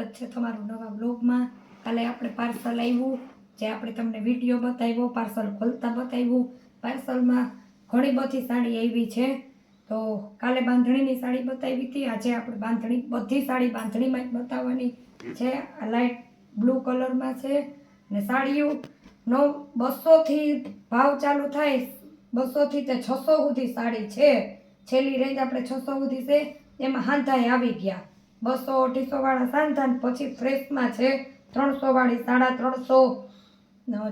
સ્વાગત છે તમારું નવા બ્લોગમાં કાલે આપણે પાર્સલ આવ્યું જે આપણે તમને વીડિયો બતાવ્યો, પાર્સલ ખોલતા બતાવ્યું. પાર્સલમાં ઘણી બધી સાડી આવી છે. તો કાલે બાંધણીની સાડી બતાવી હતી. આજે આપણે બાંધણી, બધી સાડી બાંધણીમાં જ બતાવવાની છે. આ લાઇટ બ્લુ કલરમાં છે. ને સાડીઓ નવ, બસોથી ભાવ ચાલુ થાય, બસોથી તે છસો સુધી સાડી છે. છેલ્લી રેન્જ આપણે છસો સુધી છે. એમાં હાંધાય આવી ગયા. બસો અઢીસો વાળા સાંધા પછી ફ્રેશમાં છે ત્રણસો વાળી સાડા ત્રણસો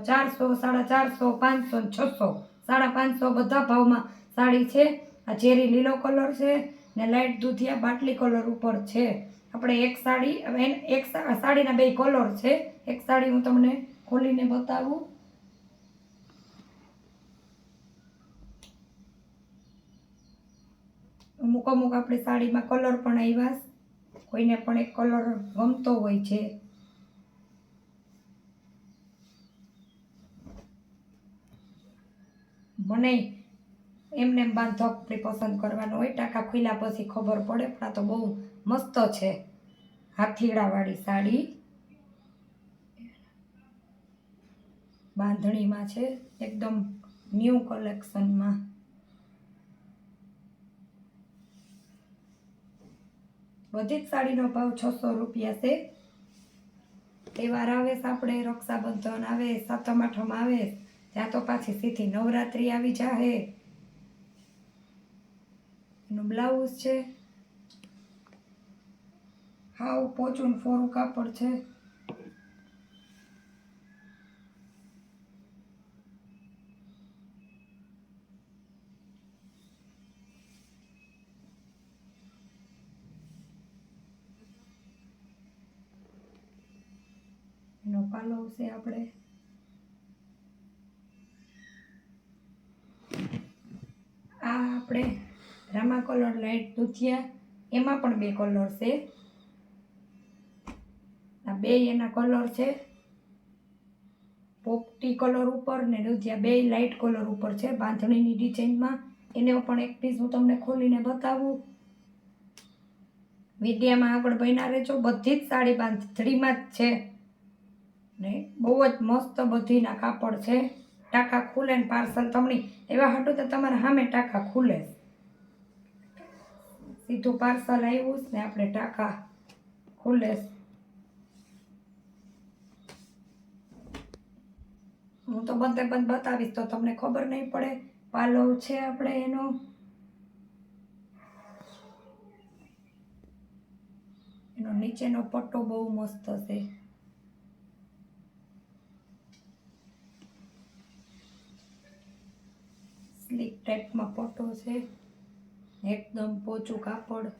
ચારસો, સાડા ચારસો, પાંચસો છસો. સાડા પાંચસો બધા ભાવમાં સાડી છે. આ ઝેરી લીલો કલર છે ને લાઇટ દૂધિયા બાટલી કલર ઉપર છે. આપણે એક સાડી એક સાડીના બે કલર છે. એક સાડી હું તમને ખોલીને બતાવું. અમુક અમુક આપણી સાડીમાં કલર પણ આવ્યા. કોઈને પણ એક કલર ગમતો હોય છે. મને એમને એમ બાંધો પસંદ કરવાનો હોય, ટાંકા ખુલ્યા પછી ખબર પડે, પણ આ તો બહુ મસ્ત છે. હાથીડાવાળી સાડી. બાંધણીમાં છે, એકદમ ન્યૂ કલેક્શનમાં બધી જ સાડીનો ભાવ છસો રૂપિયા છે. તહેવાર આવે આપણે, રક્ષાબંધન આવે, સાતમ, આઠમ આવે ત્યાં તો પાછી સીધી નવરાત્રિ આવી જાહે. એનું બ્લાઉઝ છે. હાવ પોચું ફોરું કાપડ છે એનો પાલવ છે આપણે. આ આપણે રામા કલર લાઈટ દૂધિયા, એમાં પણ બે કલર છે. આ બે એના કલર છે. પોપટી કલર ઉપર ને દૂધિયા બે લાઇટ કલર ઉપર છે. બાંધણીની ડિઝાઇનમાં એને પણ એક પીસ હું તમને ખોલીને બતાવું. વિડીયામાં આગળ બન્યા રહેજો. બધી જ સાડી બાંધણીમાં જ છે. ને બહુ જ મસ્ત બધીના કાપડ છે. ટાંકા ખુલે ને પાર્સલ તમને. એવા હતું તો તમારા સામે ટાંકા ખુલે. સીધું પાર્સલ આવ્યું ને આપણે ટાંકા ખુલે હું તો બધે બંધ બતાવીશ તો તમને ખબર નહીં પડે. પાલવ છે આપણે એનો. એનો નીચેનો પટ્ટો બહુ મસ્ત છે. ટાઈપમાં પટો છે. એકદમ પોચું કાપડ.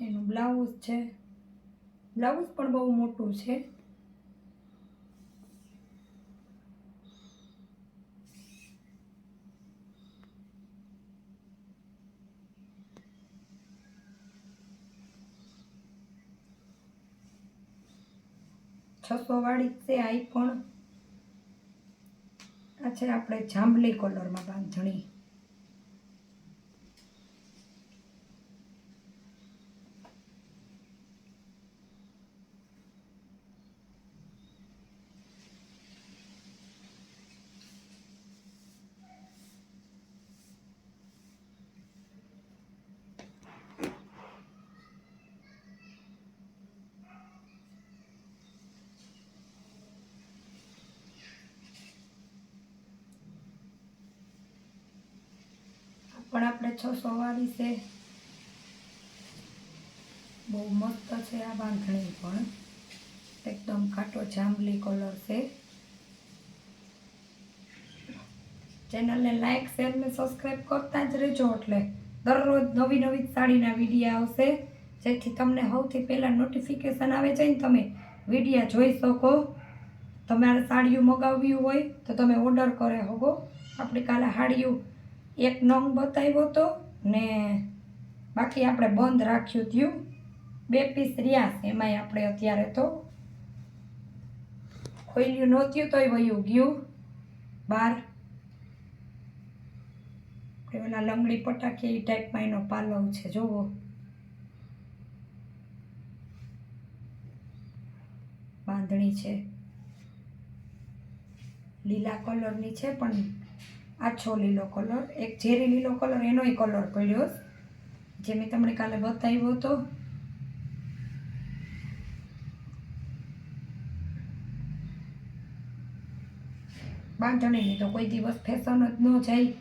એનું બ્લાઉઝ છે. બ્લાઉઝ પણ બહુ મોટું છે. છસો વાળી છે આઈ પણ આ છે આપણે જાંબલી કલરમાં બાંધણી. પણ આપણે છસો વાળી છે. બહુ મસ્ત છે આ બાંધણી પણ. એકદમ ખાટો જાંબલી કલર છે. ચેનલને લાઇક શેર ને સબસ્ક્રાઈબ કરતા જ રહેજો એટલે દરરોજ નવી નવી સાડીના વિડીયા આવશે. જેથી તમને સૌથી પહેલાં નોટિફિકેશન આવે છે ને તમે વિડીયા જોઈ શકો. તમારે સાડીઓ મગાવવી હોય તો તમે ઓર્ડર કરે હોગો આપણે કાલે સાડીઓ એક નંગ બતાવ્યો હતો ને બાકી આપણે બંધ રાખ્યું હતું બે પીસ રહ્યા એમાંય આપણે અત્યારે તો ખોલ્યું નહોતું તોય વયું ગયું. આપણે ઓલા લંગડી પટાકી એ ટાઈપમાં એનો પાલવ છે, જોવો. બાંધણી છે. લીલા કલરની છે, પણ આછો લીલો કલર એક ઝેરી લીલો કલર એનોય કલર પડ્યો જે મેં તમને કાલે બતાવ્યો હતો બાંધણીની તો કોઈ દિવસ ફેશન જ ન જાય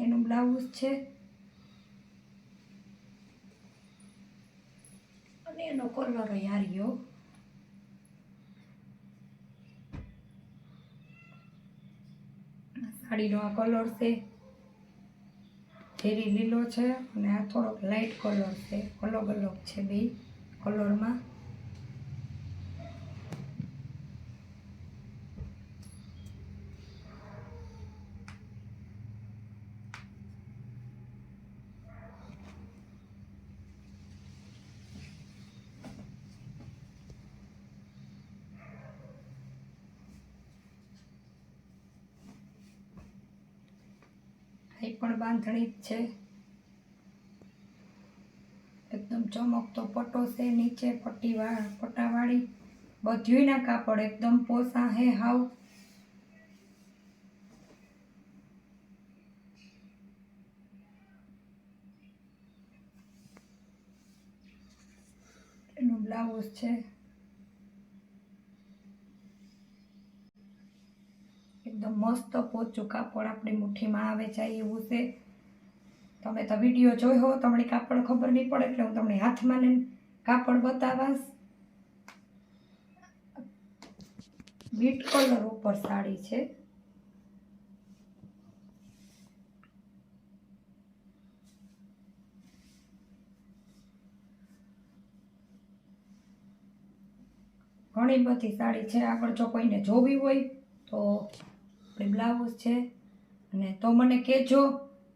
એનું બ્લાઉઝ છે અને એનો કલર હાર્યો સાડીનો આ કલર છે. ઝેરી લીલો છે અને આ થોડોક લાઇટ કલર છે. અલગ અલગ છે બે કલરમાં એ પણ બાંધણી જ છે. એકદમ ચમકતો પટ્ટો છે, નીચે પટ્ટીવાળા પટ્ટાવાળી. બધ્યુંના કાપડ એકદમ પોસા હે હાવ. એનું બ્લાઉઝ છે એકદમ મસ્ત પોચું કાપડ આપણી મુઠ્ઠીમાં આવે જાય એવું છે. તમે તો વીડિયો જોયો તમને કાપડ ખબર નહીં પડે, એટલે હું તમને હાથમાં લઈને કાપડ બતાવાસ બીટ કલર ઉપર સાડી છે. ઘણી બધી સાડી છે. આગળ જો કોઈને જોવી હોય તો આપણે બ્લાઉઝ છે. અને તો મને કહેજો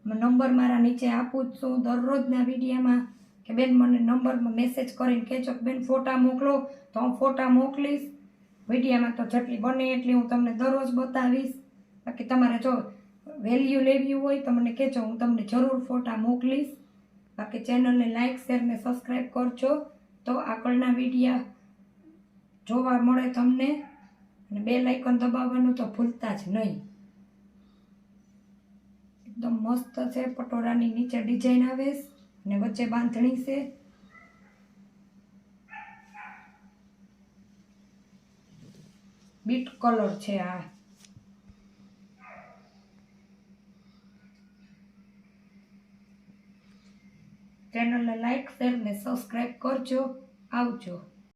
નંબર મારા નીચે આપું જ છું દરરોજના વિડીયામાં, કે બેન મને નંબરમાં મેસેજ કરીને કહેજો કે બેન ફોટા મોકલો, તો હું ફોટા મોકલીશ. વિડીયામાં તો જેટલી બને એટલી હું તમને દરરોજ બતાવીશ. બાકી તમારે જો વેલ્યુ લેવી હોય તો મને કહેજો, હું તમને જરૂર ફોટા મોકલીશ. બાકી ચેનલને લાઇક શેર ને સબસ્ક્રાઈબ કરજો. તો આગળના વિડીયા જોવા મળે તમને. અને બે લાઇકન દબાવવાનું તો ભૂલતા જ નહીં. એકદમ મસ્ત છે, પટોળાની નીચે ડિઝાઇન આવે અને વચ્ચે બાંધણી છે. બીટ કલર છે આ. ચેનલને લાઈક શેર ને સબસ્ક્રાઈબ કરજો. આવજો.